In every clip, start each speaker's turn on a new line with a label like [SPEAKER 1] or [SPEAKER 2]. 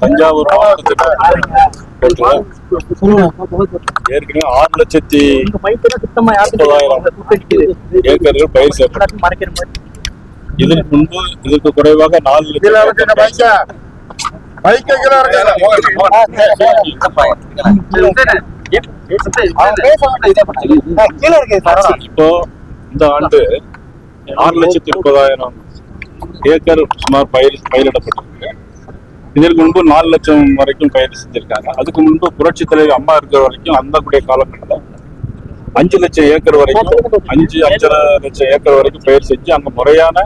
[SPEAKER 1] தஞ்சாவூர் மாவட்டத்தில் ஏற்கனவே ஆறு லட்சத்தி முப்பதாயிரம் ஏக்கர்கள் பயிர் இதற்கு முன்பு இதற்கு குறைவாக நாலு லட்சம் இப்போ இந்த ஆண்டு ஆறு லட்சத்தி முப்பதாயிரம் ஏக்கர் சுமார் பயிர் பயிரிடப்பட்டிருக்கு. இதற்கு முன்பு நாலு லட்சம் வரைக்கும் பயிர் செஞ்சிருக்காங்க. அதுக்கு முன்பு புரட்சி தலைவர் அம்மா இருக்கிற வரைக்கும் அந்த கூடிய காலகட்டத்தில் அஞ்சு லட்சம் ஏக்கர் வரைக்கும் அஞ்சு அஞ்சரை லட்சம் ஏக்கர் வரைக்கும் பயிர் செஞ்சு அங்க முறையான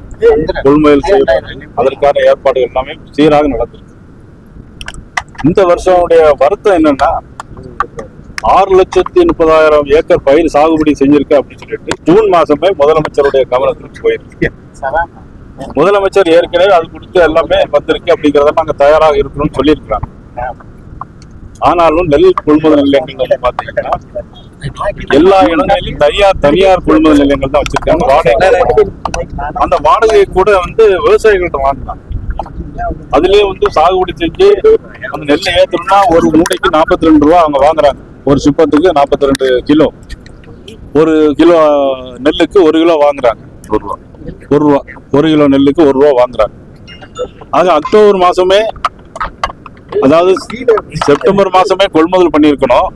[SPEAKER 1] கொள்முதல் செய்யப்பட்டு அதற்கான ஏற்பாடு எல்லாமே சீராக நடந்திருக்கு. இந்த வருஷமுடைய வருத்தம் என்னன்னா ஆறு லட்சத்தி முப்பதாயிரம் ஏக்கர் பயிர் சாகுபடி செஞ்சிருக்கு அப்படின்னு சொல்லிட்டு ஜூன் மாசமே முதலமைச்சருடைய கவனத்திற்கு போயிருக்கு. முதலமைச்சர் ஏற்கனவே அது கொடுத்து எல்லாமே வந்திருக்கு அப்படிங்கறத நாங்க தயாராக இருக்கிறோம்னு சொல்லியிருக்கிறாங்க. ஆனாலும் நெல் கொள்முதல் நிலையங்கள் பாத்தீங்கன்னா எல்லா இடங்களிலும் தனியார் தனியார் கொள்முதல் நிலையங்கள் தான் வச்சிருக்காங்க. வாடகை அந்த வாடகையை கூட வந்து விவசாயிகள்ட்ட வாங்கினாங்க அதுலயே வந்து சாகுபடி செஞ்சு அந்த நெல்லை ஏத்தணும்னா ஒரு மூட்டைக்கு நாற்பத்தி ரெண்டு ரூபா அவங்க வாங்குறாங்க. ஒரு சிப்பத்துக்கு நாற்பத்தி ரெண்டு கிலோ. ஒரு கிலோ நெல்லுக்கு ஒரு கிலோ வாங்குறாங்க. ஒரு ரூபா. ஒரு ரூபா ஒரு கிலோ நெல்லுக்கு ஒரு ரூபா வாங்குறாங்க. ஆக அக்டோபர் மாசமே அதாவது செப்டம்பர் மாசமே கொள்முதல் பண்ணியிருக்கணும்.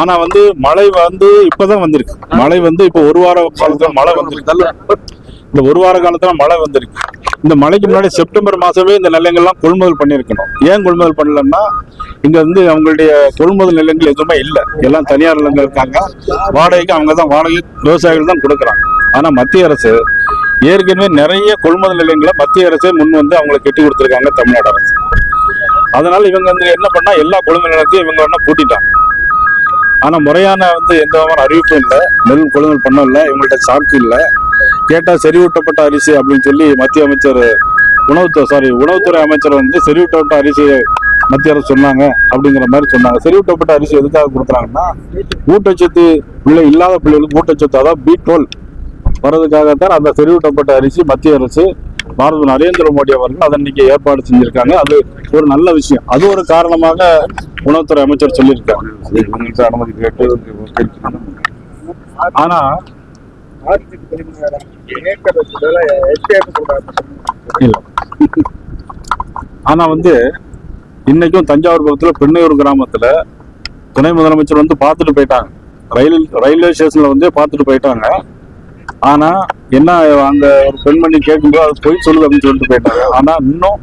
[SPEAKER 1] ஆனா வந்து மழை வந்து இப்பதான் வந்திருக்கு. மழை வந்து இப்போ ஒரு வார காலத்துல மழை வந்திருக்கு. இந்த ஒரு வார காலத்துல மழை வந்திருக்கு. இந்த மழைக்கு முன்னாடி செப்டம்பர் மாசமே இந்த நிலங்கள்லாம் கொள்முதல் பண்ணியிருக்கணும். ஏன் கொள்முதல் பண்ணலன்னா இங்க வந்து அவங்களுடைய கொள்முதல் நிலங்கள் எதுவுமே இல்லை. எல்லாம் தனியார் நிலங்கள் இருக்காங்க. வாடகைக்கு அவங்க தான் வாடகை விவசாயிகள் தான் கொடுக்குறாங்க. ஆனா மத்திய அரசு ஏற்கனவே நிறைய கொள்முதல் நிலையங்களை மத்திய அரசே முன் வந்து அவங்களை கட்டி கொடுத்துருக்காங்க தமிழ்நாடு அரசு. அதனால இவங்க வந்து என்ன பண்ணா எல்லா கொள்முதல் நிலையத்தையும் இவங்க வேணால் பூட்டிட்டாங்க. ஆனால் முறையான வந்து எந்த விதமான அறிவிப்பும் இல்லை நெல் கொள்முதல் பண்ண இல்லை இவங்கள்ட்ட சாக்கு இல்லை. கேட்டால் செறிவூட்டப்பட்ட அரிசி அப்படின்னு சொல்லி மத்திய அமைச்சர் உணவுத்துறை சாரி உணவுத்துறை அமைச்சர் வந்து செறிவூட்டப்பட்ட அரிசி மத்திய அரசு சொன்னாங்க அப்படிங்கிற மாதிரி சொன்னாங்க. செறிவூட்டப்பட்ட அரிசி எதுக்காக கொடுக்குறாங்கன்னா ஊட்டச்சத்து பிள்ளை இல்லாத பிள்ளைகளுக்கு ஊட்டச்சத்து அதாவது பி டுவெல் வர்றதுக்காகத்தான் அந்த செறிவூட்டப்பட்ட அரிசி மத்திய அரசு பாரத நரேந்திர மோடி அவர்கள் அதை இன்னைக்கு ஏற்பாடு செஞ்சிருக்காங்க. அது ஒரு நல்ல விஷயம். அது ஒரு காரணமாக உணவுத்துறை அமைச்சர் சொல்லியிருக்காங்க அனுமதி கேட்டு ஆனா ஆனா வந்து இன்னைக்கும் தஞ்சாவூர் பக்கத்துல பெண்ணையூர் கிராமத்துல துணை முதலமைச்சர் வந்து பார்த்துட்டு போயிட்டாங்க. ரயில் ரயில்வே ஸ்டேஷன்ல வந்து பார்த்துட்டு போயிட்டாங்க. ஆனா என்ன அங்க ஒரு பெண்மணி கேட்கும்போது அது போய் சொல்லுது அப்படின்னு சொல்லிட்டு போயிட்டாங்க. ஆனா இன்னும்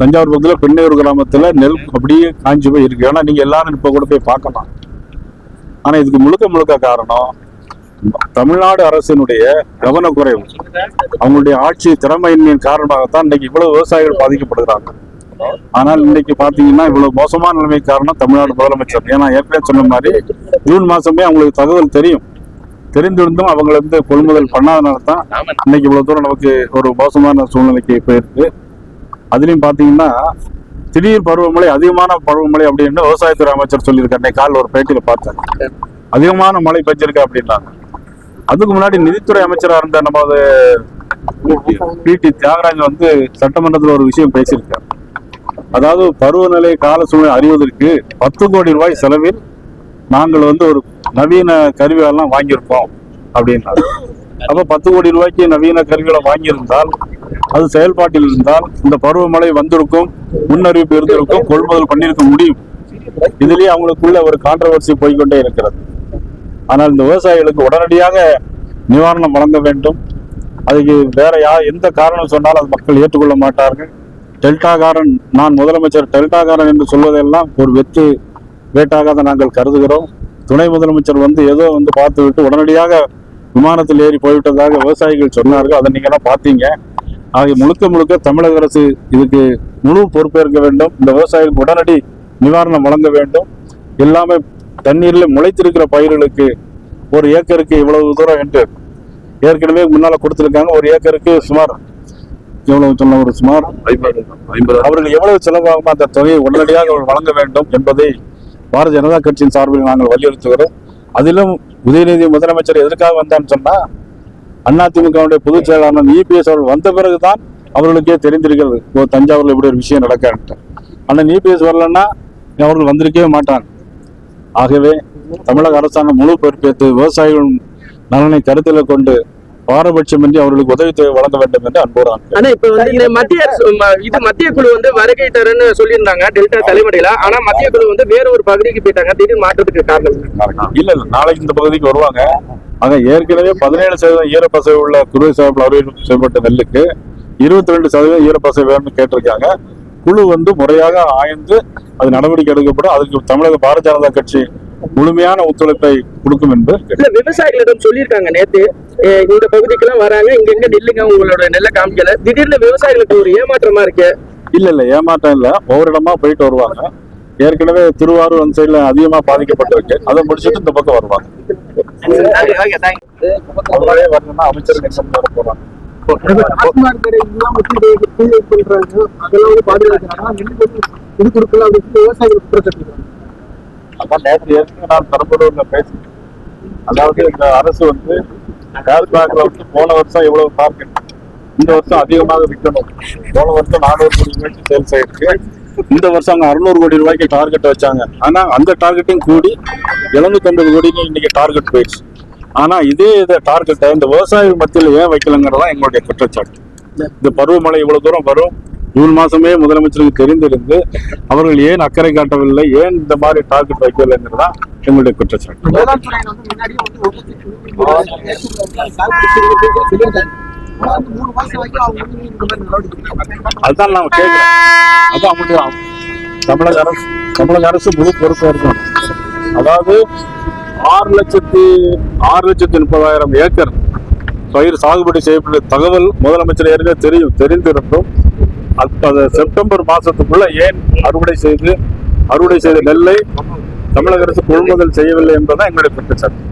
[SPEAKER 1] தஞ்சாவூர் பக்கத்துல பெண்ணையூர் கிராமத்துல நெல் அப்படியே காஞ்சி போய் இருக்கு. ஏன்னா நீங்க எல்லாரும் இப்ப கூட போய் பார்க்கலாம். ஆனா இதுக்கு முழுக்க முழுக்க காரணம் தமிழ்நாடு அரசினுடைய கவனக்குறைவு. அவங்களுடைய ஆட்சி திறமையின்மையின் காரணமாகத்தான் இன்னைக்கு இவ்வளவு விவசாயிகள் பாதிக்கப்படுகிறாங்க ஆனால் இன்னைக்கு பாத்தீங்கன்னா இவ்வளவு மோசமான நிலைமை காரணம் தமிழ்நாடு முதலமைச்சர். ஏன்னா ஏற்கனவே சொன்ன மாதிரி ஜூன் மாசமே அவங்களுக்கு தகவல் தெரியும். தெரிந்திருந்தும் அவங்க வந்து கொள்முதல் பண்ணாதனால தான் இன்னைக்கு இவ்வளவு தூரம் நமக்கு ஒரு மோசமான சூழ்நிலைக்கு போயிருக்கு. அதுலயும் பாத்தீங்கன்னா திடீர் பருவமழை அதிகமான பருவமழை அப்படின்னு விவசாயத்துறை அமைச்சர் சொல்லியிருக்காரு. இன்னைக்கு காலைல ஒரு பேட்டியில பார்த்தேன். அதிகமான மழை பெஞ்சிருக்கு அப்படின்னாங்க. அதுக்கு முன்னாடி நிதித்துறை அமைச்சரா இருந்த நமது பிடி தியாகராஜன் வந்து சட்டமன்றத்துல ஒரு விஷயம் பேசியிருக்காரு. அதாவது பருவநிலை கால சூழ்நிலை அறிவதற்கு பத்து கோடி ரூபாய் செலவில் நாங்கள் வந்து ஒரு நவீன கருவியெல்லாம் வாங்கியிருக்கோம் அப்படின்றாரு. அப்ப பத்து கோடி ரூபாய்க்கு நவீன கருவிகளை வாங்கியிருந்தால் அது செயல்பாட்டில் இருந்தால் இந்த பருவமழை வந்திருக்கும் முன்னறிவிப்பு இருந்திருக்கும் கொள்முதல் பண்ணியிருக்க முடியும். இதுலயே அவங்களுக்குள்ள ஒரு கான்ட்ரவர்சி போய்க்கொண்டே இருக்கிறது. ஆனால் இந்த விவசாயிகளுக்கு உடனடியாக நிவாரணம் வழங்க வேண்டும். அதுக்கு வேற யா எந்த காரணம் சொன்னாலும் அது மக்கள் ஏற்றுக்கொள்ள மாட்டார்கள். டெல்டாகாரன் நான் முதலமைச்சர் டெல்டாகாரன் என்று சொல்வதெல்லாம் ஒரு வெத்து வேட்டாக நாங்கள் கருதுகிறோம். துணை முதலமைச்சர் வந்து ஏதோ வந்து பார்த்து விட்டு உடனடியாக விமானத்தில் ஏறி போய்விட்டதாக விவசாயிகள் சொன்னார்கள். அதை நீங்க எல்லாம் பார்த்தீங்க. ஆகிய முழுக்க முழுக்க தமிழக அரசு இதுக்கு முழு பொறுப்பேற்க வேண்டும். இந்த விவசாயிகளுக்கு உடனடி நிவாரணம் வழங்க வேண்டும். எல்லாமே தண்ணீரில் முளைத்திருக்கிற பயிர்களுக்கு ஒரு ஏக்கருக்கு இவ்வளவு தூரம் என்று ஏற்கனவே முன்னால கொடுத்திருக்காங்க. ஒரு ஏக்கருக்கு சுமார் எவ்வளவு சொன்ன ஒரு சுமார் அவர்கள் எவ்வளவு செலவாகும் அந்த தொகையை உடனடியாக வழங்க வேண்டும் என்பதை பாரதிய ஜனதா கட்சியின் சார்பில் நாங்கள் வலியுறுத்துகிறோம். அதிலும் உதயநிதி முதலமைச்சர் எதற்காக வந்தான்னு சொன்னா அதிமுகவுடைய பொதுச் செயலாளர் இபிஎஸ் அவர்கள் வந்த பிறகுதான் அவர்களுக்கே தெரிந்திருக்கிறது. ஓ தஞ்சாவூர்ல இப்படி ஒரு விஷயம் நடக்கான்ட்டு ஆனால் இபிஎஸ் வரலன்னா அவர்கள் வந்திருக்கவே மாட்டாங்க. ஆகவே தமிழக அரசாங்கம் முழு பொறுப்பேற்று விவசாயிகள் நலனை கருத்தில் கொண்டு பாரபட்சமின்றி அவர்களுக்கு உதவித்தொகை வழங்க வேண்டும் என்று அன்போடு.
[SPEAKER 2] ஆனா இப்ப வந்து இந்த மத்திய இது மத்திய குழு வந்து வருகை தரேன்னு சொல்லியிருந்தாங்க டெல்டா தலைமுறையில. ஆனா மத்திய குழு வந்து வேற ஒரு பகுதிக்கு போயிட்டாங்க திடீர் மாற்றத்துக்கு காரணம்?
[SPEAKER 1] இல்ல இல்ல நாளைக்கு இந்த பகுதிக்கு வருவாங்க. ஆக ஏற்கனவே பதினேழு சதவீதம் ஈரப்பசை உள்ள குறுவை சாப்பில் அறிவிப்பு செய்யப்பட்ட நெல்லுக்கு இருபத்தி ரெண்டு சதவீதம் ஈரப்பசை வேணும்னு கேட்டிருக்காங்க. குழு வந்து முறையாக ஆய்ந்து அது நடவடிக்கை எடுக்கப்படும். அதுக்கு தமிழக பாரதிய ஜனதா கட்சி முழுமையான ஒத்துழைப்பை கொடுக்கும் என்று கேட்டுக்கொள்கிறேன்.
[SPEAKER 2] இல்ல விவசாயிகளிடம் சொல்லியிருக்காங்க நேத்து. இந்த பகுதிக்கெல்லாம் வராங்க இங்க எங்க நெல்லுங்க உங்களோட நெல்லை காமிக்கல. திடீர்னு விவசாயிகளுக்கு ஒரு ஏமாற்றமா இருக்கு.
[SPEAKER 1] இல்ல இல்ல ஏமாற்றம் இல்ல. ஒவ்வொரு இடமா போயிட்டு வருவாங்க. ஏற்கனவே திருவாரூர் அந்த சைடுல அதிகமா பாதிக்கப்பட்டிருக்கு. அதை முடிச்சுட்டு இந்த பக்கம் வருவாங்க. வரணும்னா அமைச்சர்கள் போறாங்க?
[SPEAKER 3] அதெல்லாம் பாதுகாக்கிறாங்க
[SPEAKER 1] அதான் நேற்று ஏற்கனவே நான் பெரம்பலூர்ல பேசினேன் அதாவது இந்த அரசு வந்து டாஸ்மாக்ல வந்து போன வருஷம் எவ்வளவு டார்கெட் இந்த வருஷம் அதிகமாக விற்கணும். போன வருஷம் நானூறு கோடி ரூபாய்க்கு சேல்ஸ் ஆயிருக்கு இந்த வருஷம் அவங்க அறுநூறு கோடி ரூபாய்க்கு டார்கெட் வச்சாங்க. ஆனா அந்த டார்கெட்டும் கூடி எழுநூத்தி ஐம்பது கோடிக்கு இன்னைக்கு டார்கெட் போயிடுச்சு. ஆனா இதே இதை டார்கெட்டை இந்த விவசாயிகள் மத்தியில் ஏன் வைக்கலங்கிறதா எங்களுடைய குற்றச்சாட்டு. இந்த பருவமழை இவ்வளவு தூரம் வரும். ஜூன் மாசமே முதலமைச்சருக்கு தெரிந்திருந்து அவர்கள் ஏன் அக்கறை காட்டவில்லை? ஏன் இந்த மாதிரி டார்கெட் வைக்கவில்லைங்கிறதா எங்களுடைய குற்றச்சாட்டு. அதுதான் நாம கேட்கிறோம் அதான் அவங்களுக்கு தமிழக அரசு தமிழக அரசு முழு பொறுப்பா இருக்கணும் அதாவது ஆறு லட்சத்தி ஆறு லட்சத்தி முப்பதாயிரம் ஏக்கர் பயிர் சாகுபடி செய்யப்பட்ட தகவல் முதலமைச்சர் ஏற்கனவே தெரியும் தெரிந்திருந்தும் அது செப்டம்பர் மாசத்துக்குள்ள ஏன் அறுவடை செய்து அறுவடை செய்த நெல்லை தமிழக அரசு கொள்முதல் செய்யவில்லை என்பதுதான் எங்களுடைய குற்றச்சாட்டு